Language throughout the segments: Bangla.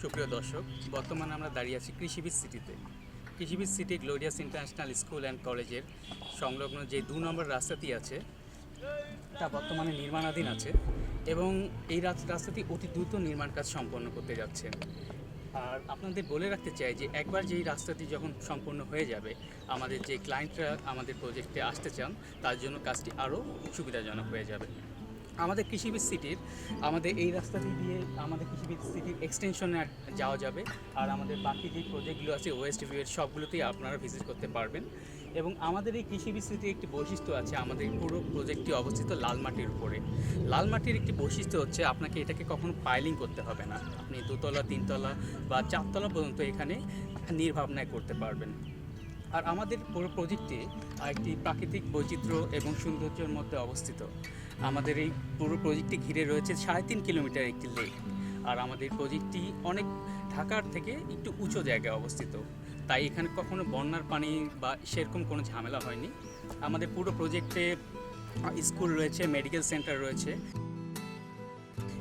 সুপ্রিয় দর্শক, বর্তমানে আমরা দাঁড়িয়ে আছি কৃষিবিদ সিটিতে। Krishibid City Glorious International School and কলেজের সংলগ্ন যে দু নম্বর রাস্তাটি আছে, তা বর্তমানে নির্মাণাধীন আছে এবং এই রাস- রাস্তাটি অতি দ্রুত নির্মাণ কাজ সম্পন্ন করতে যাচ্ছে। আর আপনাদের বলে রাখতে চাই যে, একবার যেই রাস্তাটি যখন সম্পূর্ণ হয়ে যাবে, আমাদের যে ক্লায়েন্টরা আমাদের প্রজেক্টে আসতে চান, তার জন্য কাজটি আরও সুবিধাজনক হয়ে যাবে। আমাদের কৃষিবিদ সিটির, আমাদের এই রাস্তাটি দিয়ে আমাদের কৃষিবিদ সিটির এক্সটেনশনে যাওয়া যাবে। আর আমাদের বাকি যে প্রজেক্টগুলো আছে ওয়েস্ট ভিউয়ের সবগুলোতেই আপনারা ভিজিট করতে পারবেন। এবং আমাদের এই কৃষিবিদ সিটির একটি বৈশিষ্ট্য আছে, আমাদের পুরো প্রজেক্টটি অবস্থিত লাল মাটির উপরে। লাল মাটির একটি বৈশিষ্ট্য হচ্ছে, আপনাকে এটাকে কখনো পাইলিং করতে হবে না। আপনি দোতলা, তিনতলা বা চারতলা পর্যন্ত এখানে নির্ভাবনায় করতে পারবেন। আর আমাদের পুরো প্রজেক্টটি একটি প্রাকৃতিক বৈচিত্র্য এবং সৌন্দর্যের মধ্যে অবস্থিত। আমাদের এই পুরো প্রজেক্টটি ঘিরে রয়েছে সাড়ে তিন কিলোমিটার একটি লেক আর আমাদের প্রজেক্টটি অনেক ঢাকার থেকে একটু উঁচু জায়গায় অবস্থিত। তাই এখানে কখনো বন্যার পানি বা সেরকম কোনো ঝামেলা হয়নি। আমাদের পুরো প্রজেক্টে স্কুল রয়েছে, মেডিকেল সেন্টার রয়েছে।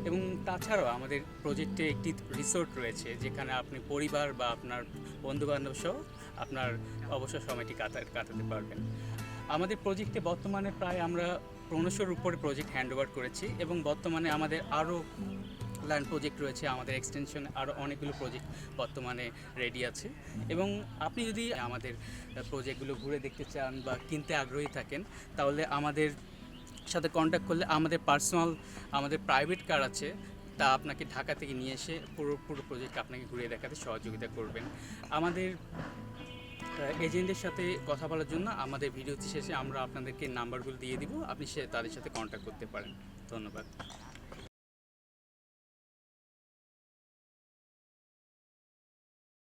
এবং তাছাড়াও আমাদের প্রজেক্টে একটি রিসোর্ট রয়েছে, যেখানে আপনি পরিবার বা আপনার বন্ধুবান্ধব সহ আপনার অবসর সময়টি কাটা, কাটাতে পারবেন। আমাদের প্রজেক্টে বর্তমানে প্রায় আমরা পনেরোশোর উপরে প্রজেক্ট হ্যান্ড ওভার করেছি এবং বর্তমানে আমাদের আরও ল্যান্ড প্রজেক্ট রয়েছে, আমাদের এক্সটেনশনে আরও অনেকগুলো প্রজেক্ট বর্তমানে রেডি আছে। এবং আপনি যদি আমাদের প্রজেক্টগুলো ঘুরে দেখতে চান বা কিনতে আগ্রহী থাকেন, তাহলে আমাদের সাথে কন্ট্যাক্ট করলে আমাদের পার্সোনাল আমাদের প্রাইভেট কার আছে, তা আপনাকে ঢাকা থেকে নিয়ে এসে পুরো পুরো প্রজেক্ট আপনাকে ঘুরিয়ে দেখাতে সহযোগিতা করবেন। আমাদের এজেন্টদের সাথে কথা বলার জন্য আমাদের ভিডিওটি শেষে আমরা আপনাদেরকে নাম্বারগুলো দিয়ে দিব, আপনি সে, তাদের সাথে কন্ট্যাক্ট করতে পারেন। ধন্যবাদ।